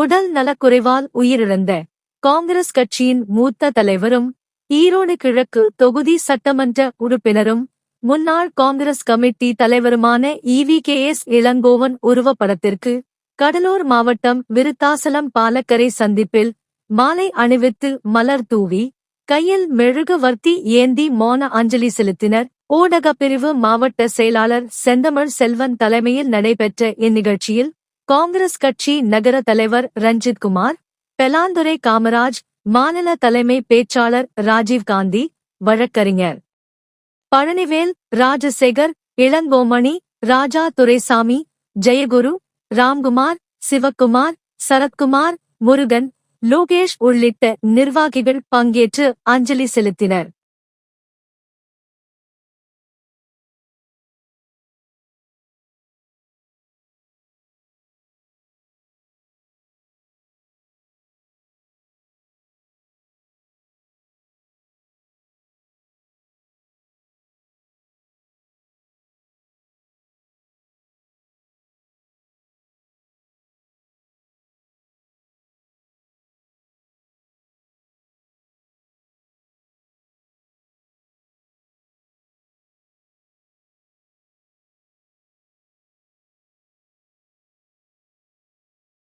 உடல் நலக்குறைவால் உயிரிழந்த காங்கிரஸ் கட்சியின் மூத்த தலைவரும் ஈரோடு கிழக்கு தொகுதி சட்டமன்ற உறுப்பினரும் முன்னாள் காங்கிரஸ் கமிட்டி தலைவருமான E V K. S. Elangovan உருவப்படத்திற்கு கடலூர் மாவட்டம் விருத்தாசலம் பாலக்கரை சந்திப்பில் மாலை அணிவித்து மலர் தூவி கையில் மெழுகுவர்த்தி ஏந்தி மௌன அஞ்சலி செலுத்தினர். ஊடகப் பிரிவு மாவட்ட செயலாளர் செந்தமிழ் செல்வன் தலைமையில் நடைபெற்ற இந்நிகழ்ச்சியில் காங்கிரஸ் கட்சி நகர தலைவர் ரஞ்சித் குமார் பெலாந்துரை காமராஜ் மாநில தலைமை பேச்சாளர் ராஜீவ் காந்தி வழக்கறிஞர் பழனிவேல் ராஜசேகர் இளங்கோமணி ராஜா துரைசாமி ஜெயகுரு ராம்குமார் சிவக்குமார் சரத்குமார் முருகன் லோகேஷ் உள்ளிட்ட நிர்வாகிகள் பங்கேற்று அஞ்சலி செலுத்தினர்.